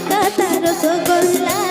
Kolkata rasgulla